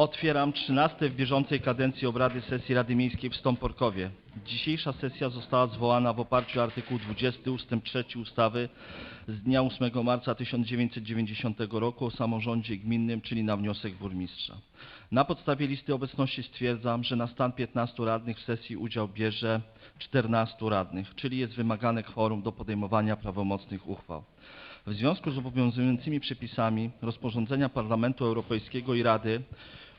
Otwieram 13 w bieżącej kadencji obrady sesji Rady Miejskiej w Stąporkowie. Dzisiejsza sesja została zwołana w oparciu o artykuł 20 ust. 3 ustawy z dnia 8 marca 1990 roku o samorządzie gminnym, czyli na wniosek burmistrza. Na podstawie listy obecności stwierdzam, że na stan 15 radnych w sesji udział bierze 14 radnych, czyli jest wymagane kworum do podejmowania prawomocnych uchwał. W związku z obowiązującymi przepisami rozporządzenia Parlamentu Europejskiego i Rady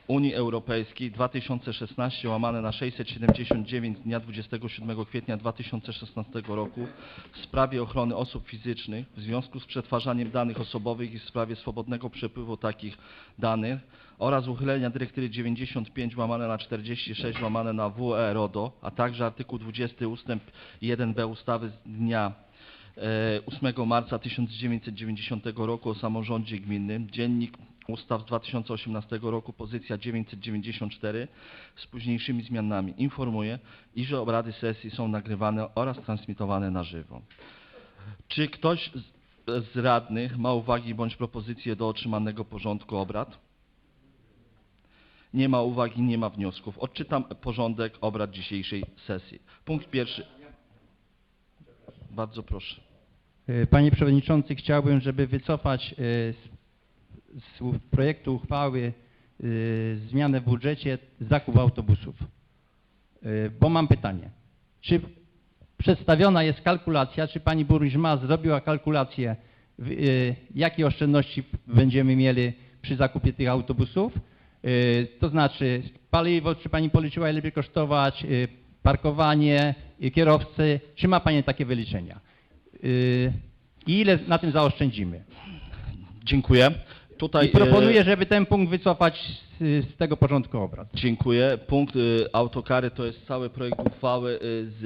Unii Europejskiej 2016 łamane na 679 z dnia 27 kwietnia 2016 roku w sprawie ochrony osób fizycznych w związku z przetwarzaniem danych osobowych i w sprawie swobodnego przepływu takich danych oraz uchylenia dyrektywy 95 łamane na 46 łamane na WE RODO, a także artykuł 20 ustęp 1b ustawy z dnia 8 marca 1990 roku o samorządzie gminnym, dziennik ustaw z 2018 roku, pozycja 994 z późniejszymi zmianami. Informuję, iż obrady sesji są nagrywane oraz transmitowane na żywo. Czy ktoś z radnych ma uwagi bądź propozycje do otrzymanego porządku obrad? Nie ma uwagi, nie ma wniosków. Odczytam porządek obrad dzisiejszej sesji. Punkt pierwszy. Bardzo proszę. E, Panie Przewodniczący, chciałbym, żeby wycofać e, z, projektu uchwały e, zmianę w budżecie zakup autobusów. Bo mam pytanie. Czy przedstawiona jest kalkulacja, czy Pani Burmistrz ma, zrobiła kalkulację, jakie oszczędności będziemy mieli przy zakupie tych autobusów? To znaczy paliwo, czy Pani policzyła, ile będzie kosztować, parkowanie, kierowcy, czy ma Pani takie wyliczenia? Y, i ile na tym zaoszczędzimy. Dziękuję. Tutaj I proponuję, e, żeby ten punkt wycofać z, z tego porządku obrad. Dziękuję. Punkt y, autokary to jest cały projekt uchwały y, z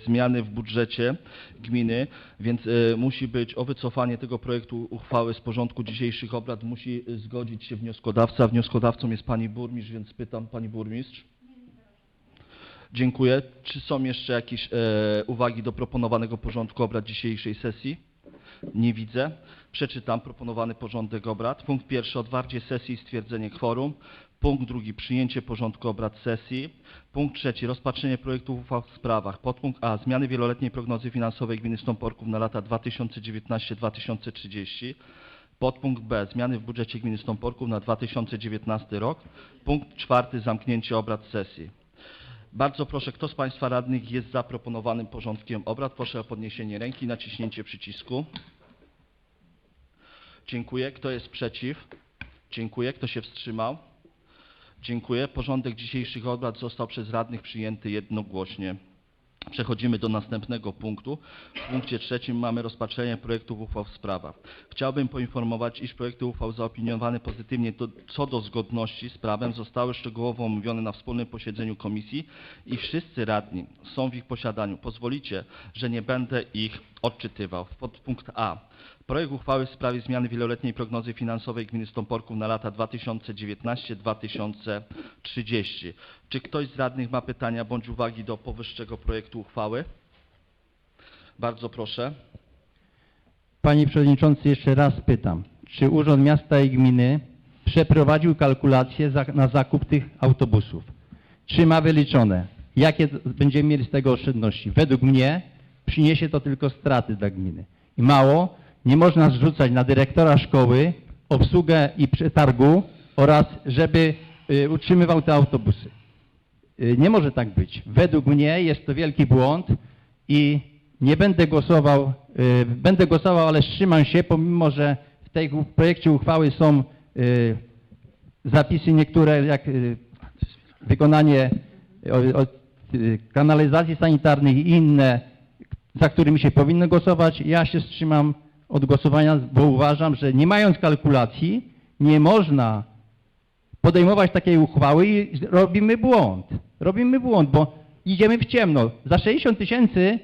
y, zmiany w budżecie gminy, więc y, musi być o wycofanie tego projektu uchwały z porządku dzisiejszych obrad musi y, zgodzić się wnioskodawca. Wnioskodawcą jest pani burmistrz, więc pytam pani burmistrz. Dziękuję. Czy są jeszcze jakieś e, uwagi do proponowanego porządku obrad dzisiejszej sesji? Nie widzę. Przeczytam proponowany porządek obrad. Punkt pierwszy otwarcie sesji i stwierdzenie kworum. Punkt drugi przyjęcie porządku obrad sesji. Punkt trzeci rozpatrzenie projektów uchwał w sprawach. Podpunkt A zmiany wieloletniej prognozy finansowej gminy Stąporków na lata 2019-2030. Podpunkt B zmiany w budżecie gminy Stąporków na 2019 rok. Punkt czwarty zamknięcie obrad sesji. Bardzo proszę, kto z Państwa radnych jest za proponowanym porządkiem obrad? Proszę o podniesienie ręki i naciśnięcie przycisku. Dziękuję. Kto jest przeciw? Dziękuję. Kto się wstrzymał? Dziękuję. Porządek dzisiejszych obrad został przez radnych przyjęty jednogłośnie. Przechodzimy do następnego punktu. W punkcie trzecim mamy rozpatrzenie projektów uchwał w sprawach. Chciałbym poinformować, iż projekty uchwał zaopiniowane pozytywnie co do zgodności z prawem zostały szczegółowo omówione na wspólnym posiedzeniu komisji i wszyscy radni są w ich posiadaniu. Pozwolicie, że nie będę ich odczytywał. Podpunkt A. Projekt uchwały w sprawie zmiany wieloletniej prognozy finansowej gminy Stąporków na lata 2019-2030. Czy ktoś z radnych ma pytania bądź uwagi do powyższego projektu uchwały? Bardzo proszę. Panie Przewodniczący, jeszcze raz pytam, czy Urząd Miasta i Gminy przeprowadził kalkulacje za, na zakup tych autobusów? Czy ma wyliczone, jakie będziemy mieli z tego oszczędności? Według mnie przyniesie to tylko straty dla gminy. I mało, nie można zrzucać na dyrektora szkoły obsługę i przetargu oraz żeby y, utrzymywał te autobusy. Y, Nie może tak być. Według mnie jest to wielki błąd i nie będę głosował, y, będę głosował, ale wstrzymam się, pomimo że w tej projekcie uchwały są zapisy niektóre, jak wykonanie kanalizacji sanitarnych i inne, za którymi się powinno głosować. Ja się wstrzymam od głosowania, bo uważam, że nie mając kalkulacji nie można podejmować takiej uchwały i robimy błąd. Robimy błąd, bo idziemy w ciemno. Za 60 tysięcy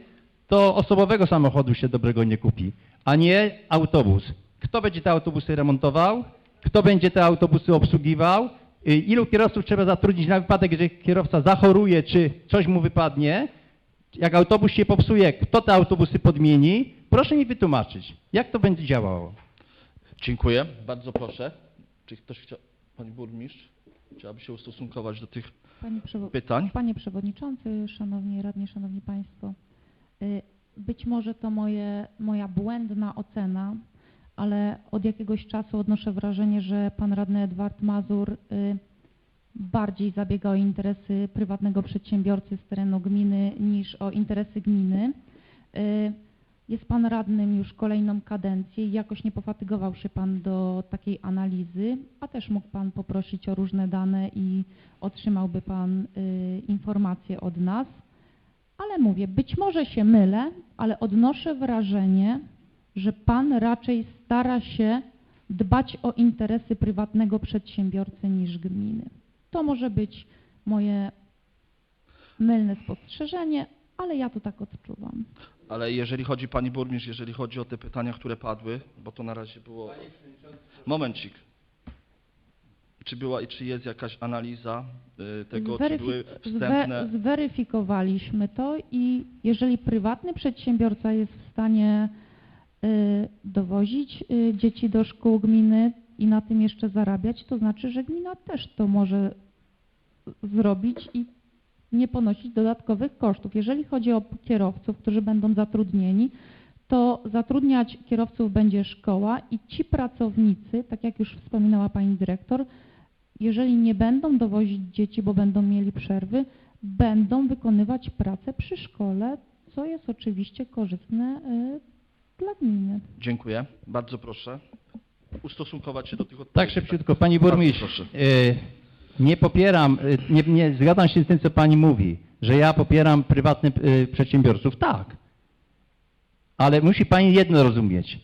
to osobowego samochodu się dobrego nie kupi, a nie autobus. Kto będzie te autobusy remontował? Kto będzie te autobusy obsługiwał? Y, Ilu kierowców trzeba zatrudnić na wypadek, że kierowca zachoruje, czy coś mu wypadnie? Jak autobus się popsuje, kto te autobusy podmieni? Proszę mi wytłumaczyć, jak to będzie działało. Dziękuję. Bardzo proszę. Czy ktoś chciał... Pani burmistrz? Chciałaby się ustosunkować do tych Panie, Przewo- pytań? Panie Przewodniczący, Szanowni Radni, Szanowni Państwo, y, być może to moje, moja błędna ocena, ale od jakiegoś czasu odnoszę wrażenie, że Pan Radny Edward Mazur y, bardziej zabiega o interesy prywatnego przedsiębiorcy z terenu gminy niż o interesy gminy. Y, Jest Pan radnym już kolejną kadencję i jakoś nie pofatygował się Pan do takiej analizy, a też mógł Pan poprosić o różne dane i otrzymałby Pan y, informacje od nas. Ale mówię, być może się mylę, ale odnoszę wrażenie, że Pan raczej stara się dbać o interesy prywatnego przedsiębiorcy niż gminy. To może być moje mylne spostrzeżenie, ale ja to tak odczuwam. Ale jeżeli chodzi, Pani Burmistrz, jeżeli chodzi o te pytania, które padły, bo to na razie było... Momencik. Czy była i czy jest jakaś analiza y, tego, czy Zweryfi- były zwe- wstępne... Zweryfikowaliśmy to i jeżeli prywatny przedsiębiorca jest w stanie y, dowozić y, dzieci do szkół gminy i na tym jeszcze zarabiać, to znaczy, że gmina też to może zrobić i nie ponosić dodatkowych kosztów. Jeżeli chodzi o kierowców, którzy będą zatrudnieni, to zatrudniać kierowców będzie szkoła i ci pracownicy, tak jak już wspominała pani dyrektor, jeżeli nie będą dowozić dzieci, bo będą mieli przerwy, będą wykonywać pracę przy szkole, co jest oczywiście korzystne y, dla gminy. Dziękuję. Bardzo proszę ustosunkować się do tych Tak odpowiedzi. szybciutko, Pani Bardzo Burmistrz, proszę. Nie popieram, y, nie, nie zgadzam się z tym, co Pani mówi, że ja popieram prywatnych y, przedsiębiorców. Tak. Ale musi Pani jedno rozumieć,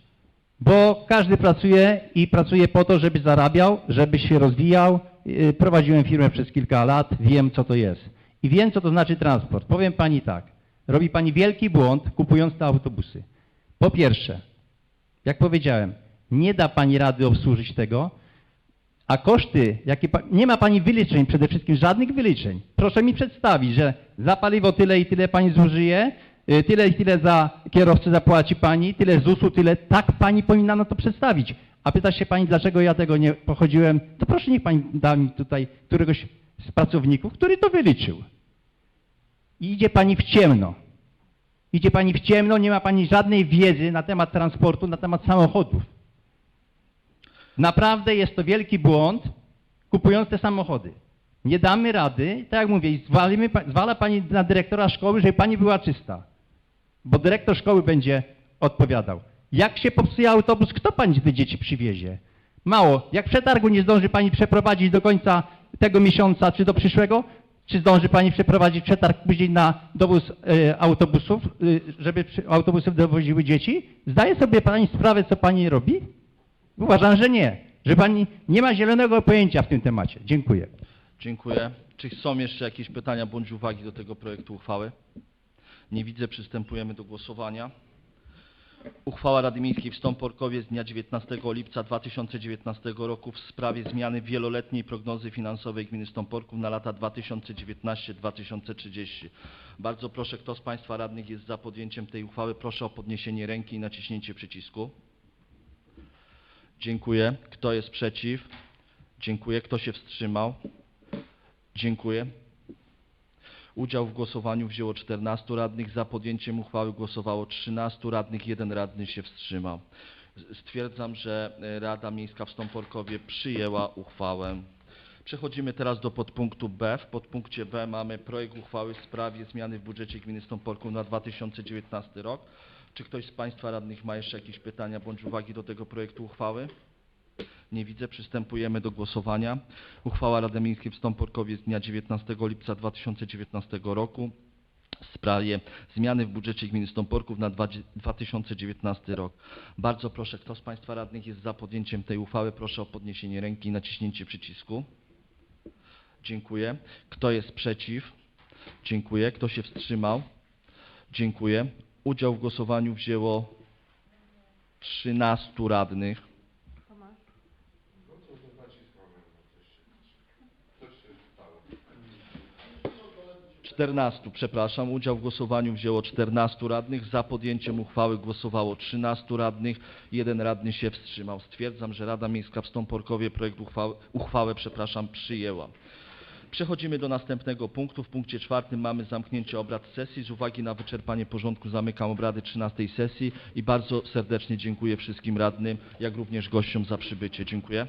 bo każdy pracuje i pracuje po to, żeby zarabiał, żeby się rozwijał. Y, Prowadziłem firmę przez kilka lat, wiem co to jest. I wiem co to znaczy transport. Powiem Pani tak, robi Pani wielki błąd kupując te autobusy. Po pierwsze, jak powiedziałem, nie da Pani rady obsłużyć tego, a koszty, jakie nie ma Pani wyliczeń, przede wszystkim żadnych wyliczeń. Proszę mi przedstawić, że za paliwo tyle i tyle Pani zużyje, y, tyle i tyle za kierowcę zapłaci Pani, tyle ZUS-u, tyle. Tak Pani powinna na to przedstawić. A pyta się Pani, dlaczego ja tego nie pochodziłem, to proszę niech Pani da mi tutaj któregoś z pracowników, który to wyliczył. I idzie Pani w ciemno. Idzie Pani w ciemno, nie ma Pani żadnej wiedzy na temat transportu, na temat samochodów. Naprawdę jest to wielki błąd, kupując te samochody. Nie damy rady, tak jak mówię, zwalimy, zwala Pani na dyrektora szkoły, żeby Pani była czysta. Bo dyrektor szkoły będzie odpowiadał. Jak się popsuje autobus, kto Pani te dzieci przywiezie? Mało. Jak przetargu nie zdąży Pani przeprowadzić do końca tego miesiąca, czy do przyszłego, czy zdąży Pani przeprowadzić przetarg później na dowóz e, autobusów, e, żeby autobusy dowoziły dzieci? Zdaje sobie Pani sprawę, co Pani robi? Uważam, że nie. Że Pani nie ma zielonego pojęcia w tym temacie. Dziękuję. Dziękuję. Czy są jeszcze jakieś pytania bądź uwagi do tego projektu uchwały? Nie widzę. Przystępujemy do głosowania. Uchwała Rady Miejskiej w Stąporkowie z dnia 19 lipca 2019 roku w sprawie zmiany wieloletniej prognozy finansowej gminy Stąporków na lata 2019-2030. Bardzo proszę, kto z Państwa radnych jest za podjęciem tej uchwały, proszę o podniesienie ręki i naciśnięcie przycisku. Dziękuję. Kto jest przeciw? Dziękuję. Kto się wstrzymał? Dziękuję. Udział w głosowaniu wzięło 14 radnych. Za podjęciem uchwały głosowało 13 radnych. Jeden radny się wstrzymał. Stwierdzam, że e, Rada Miejska w Stąporkowie przyjęła uchwałę. Przechodzimy teraz do podpunktu B. W podpunkcie B mamy projekt uchwały w sprawie zmiany w budżecie gminy Stąporków na 2019 rok. Czy ktoś z Państwa radnych ma jeszcze jakieś pytania bądź uwagi do tego projektu uchwały? Nie widzę. Przystępujemy do głosowania. Uchwała Rady Miejskiej w Stąporkowie z dnia 19 lipca 2019 roku w sprawie zmiany w budżecie gminy Stąporków na dwa- 2019 rok. Bardzo proszę, kto z Państwa radnych jest za podjęciem tej uchwały, proszę o podniesienie ręki i naciśnięcie przycisku. Dziękuję. Kto jest przeciw? Dziękuję. Kto się wstrzymał? Dziękuję. Udział w głosowaniu wzięło 13 radnych. 14 14, przepraszam, udział w głosowaniu wzięło 14 radnych, za podjęciem uchwały głosowało 13 radnych, jeden radny się wstrzymał. Stwierdzam, że Rada Miejska w Stąporkowie projekt uchwały, uchwałę przepraszam, przyjęła. Przechodzimy do następnego punktu. W punkcie czwartym mamy zamknięcie obrad sesji. Z uwagi na wyczerpanie porządku zamykam obrady 13 sesji i bardzo serdecznie dziękuję wszystkim radnym, jak również gościom za przybycie. Dziękuję.